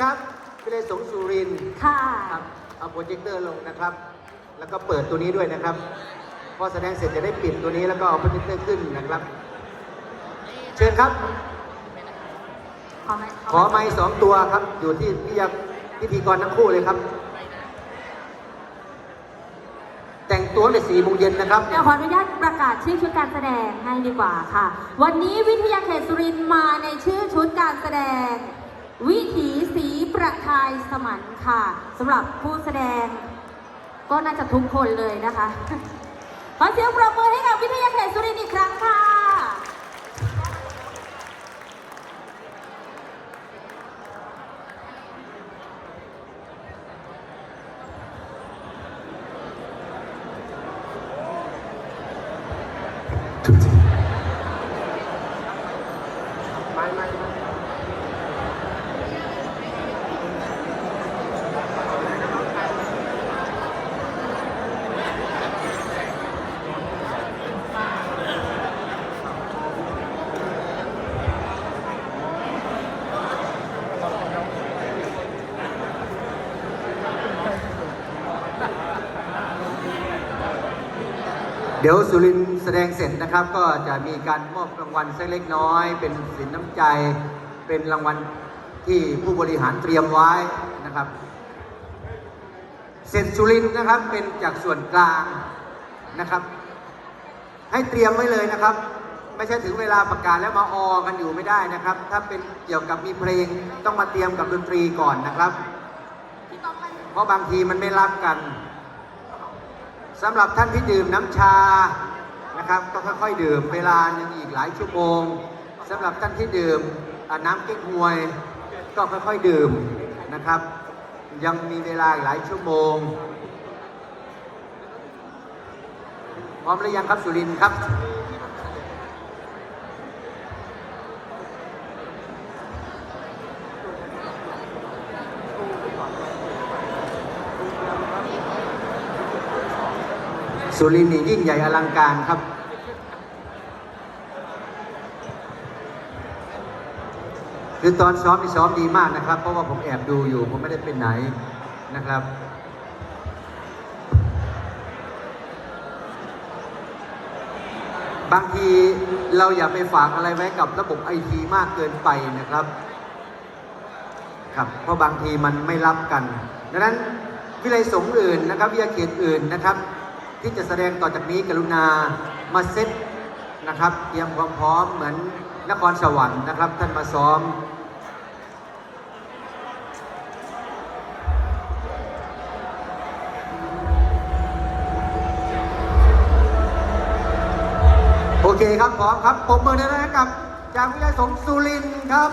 ครับวิเลยสงสุรินทร์ค่ะ ครับเอาโปรเจคเตอร์ลงนะครับ แล้วก็เปิดตัวนี้ด้วยนะครับ พอแสดงเสร็จจะได้ปิดตัวนี้แล้วก็เอาโปรเจคเตอร์ขึ้นนะครับ เชิญครับ ขอไหมขอไม้สองตัวครับ อยู่ที่พิยาพิธีกรทั้งคู่เลยครับ แต่งตัวในสี่โมงเย็นนะครับ เดี๋ยวขออนุญาตประกาศชื่อชุดการแสดงให้ดีกว่าค่ะ วันนี้วิทยาเขตสุรินทร์มาในชื่อชุดการแสดง วิถีสี ประทายสมันค่ะสำหรับผู้แสดง ก็น่าจะทุกคนเลยนะคะ ขอเสียงปรบมือให้กับวิทยาเขตสุรินทร์อีกครั้งค่ะ ทุกที เดี๋ยวสุรินแสดงเสร็จนะครับ ก็จะมีการมอบรางวัลสักเล็กน้อย เป็นสินน้ำใจ เป็นรางวัลที่ผู้บริหารเตรียมไว้นะครับ เสร็จสุรินนะครับเป็นจากส่วนกลางนะครับ ให้เตรียมไว้เลยนะครับ ไม่ใช่ถึงเวลาประกาศแล้วมาออกันอยู่ไม่ได้นะครับ ถ้าเป็นเกี่ยวกับมีเพลงต้องมาเตรียมกับดนตรีก่อนนะครับ เพราะบางทีมันไม่รับกัน สำหรับท่านที่ดื่มน้ำชานะครับ ก็ค่อยๆดื่มเวลาหนึ่งอีกหลายชั่วโมงสำหรับท่านที่ดื่มน้ำเก๊กฮวย ก็ค่อยๆดื่มนะครับ ยังมีเวลาหลายชั่วโมง พร้อมหรือยังครับสุรินทร์ครับ สุรินทร์นี่ยิ่งใหญ่อลังการครับ คือตอนซ้อมนี่ซ้อมดีมากนะครับ เพราะว่าผมแอบดูอยู่ ผมไม่ได้เป็นไหนนะครับ บางทีเราอย่าไปฝากอะไรไว้กับระบบไอทีมากเกินไปนะครับ ครับ เพราะบางทีมันไม่รับกัน ดังนั้นวิเลยสงอื่นนะครับวิทยาเขตอื่นนะครับ ที่จะแสดงต่อจากนี้กรุณามาเซตนะครับ เตรียมความพร้อมเหมือนนครสวรรค์นะครับ ท่านมาซ้อมโอเคครับพร้อมครับผมมือนะนะครับจากวิทยาสงสุรินทร์ครับ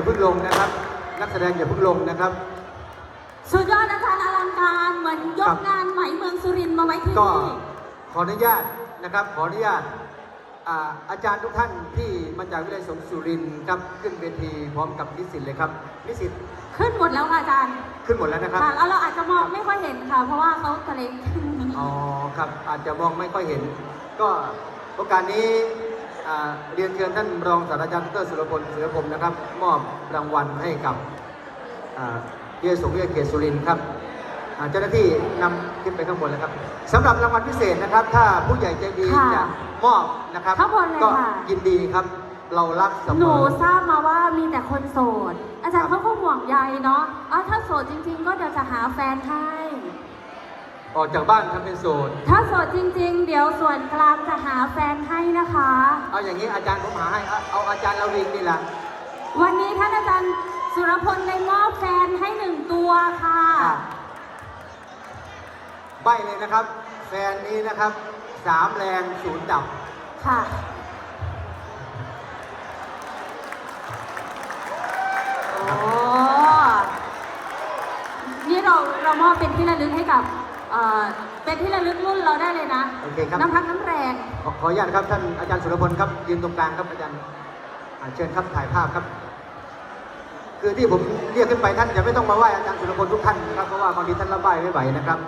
อย่าเพิ่งลงนะครับ นักแสดงอย่าเพิ่งลงนะครับ สุดยอดอาจารย์อลังการเหมือนยครักบงานไหมเมืองสุรินทร์มาไว้ที่ก็นี่ขออนุญาตนะครับ ขออนุญาตอ่าอาจารย์ทุกท่านที่มาจากวิทยาลัยสงฆ์สุรินทร์ครับขึ้นเวทีพร้อมกับนิสิตเลยครับนิสิตขึ้นหมดแล้วค่ะอาจารย์ขึ้นหมดแล้วนะครับ ค่ะแล้วเราอาจจะมองไม่ค่อยเห็นค่ะ เพราะว่าเขาทะเล อ๋อครับอาจจะมองไม่ค่อยเห็น ก็โอกาสนี้อ่า เรียนเชิญท่านรองศาสตราจารย์ดรสุรพลเสือพรหมนะครับ มอบรางวัลให้กับอ่าเยสงฆ์วิทยาเขตสุรินทร์ครับอ่าเจ้าหน้าที่นำขึ้นไปข้างบนแล้วครับสำหรับรางวัลพิเศษนะครับ ถ้าผู้ใหญ่ใจดีค่ะจะมอบนะครับข้างบนเลยก็ค่ะยินดีครับเรารักเสมหนูอทราบมาว่ามีแต่คนโสด อาจารย์ครัเขาบก็ห่วงใยเนาะอ๋อถ้าโสดจริง ๆ ก็เดี๋ยวจะหาแฟนให้ ออกจากบ้านทำเป็นโสด ถ้าโสดจริง ๆ เดี๋ยวส่วนกลางจะหาแฟนให้นะคะ เอาอย่างนี้อาจารย์ผมหาให้ เอาเอาอาจารย์เราวิงนี่แหละวันนี้ท่านอาจารย์สุรพลได้มอบแฟนให้หนึ่งตัวค่ะครับใบเลยนะครับ แฟนนี้นะครับสามแรงศูนย์ดับ ค่ะ โอ้ นี่เราเรามอบเป็นที่ระลึกให้กับ เอ่อเป็นที่ระลึกรุ่นเราได้เลยนะ โอเคครับ น้ำพักน้ำแรง ขอขออนุญาตครับท่านอาจารย์สุรพลครับยืนตรงกลางครับอาจารย์อ่าเชิญครับถ่ายภาพครับ คือที่ผมเรียกขึ้นไปท่านจะไม่ต้องมาไหว้อาจารย์สุรพลทุกท่านนะครับเพราะว่าบางทีท่านรับไหว้ไม่ไหวนะครับ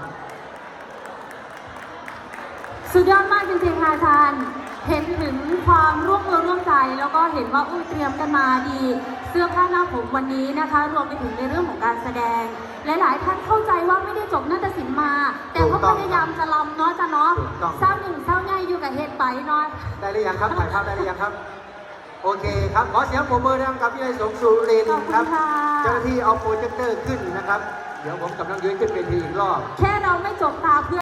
สุดยอดมากจริงๆค่ะอาจารย์ เห็นถึงความร่วมมือร่วมใจ แล้วก็เห็นว่าอุ้ยเตรียมกันมาดี เสื้อผ้าหน้าผมวันนี้นะคะ รวมไปถึงในเรื่องของการแสดง หลายๆท่านเข้าใจว่าไม่ได้จบนาฏศิลป์มา แต่ถูเขากต้องพยายามจะลำเนาะจะเนาะถูกต้อง เศร้าหนึ่งเศร้าใหญ่อยู่กับเหตุไปเนาะ ได้หรือยังครับถ่ายภาพได้หรือยังครับ โอเคครับขอเสียงปรบมือนะครับกับวิทยาลัยสงฆ์สุรินทขอบร์คุครัณบค่ะ เจ้าหน้าที่เอาโปรเจคเตอร์ขึ้นนะครับ เดี๋ยวผมกับน้องยุ้ยขึ้นเวทีอีกรอบ แค่เราไม่จบตาเพื่อน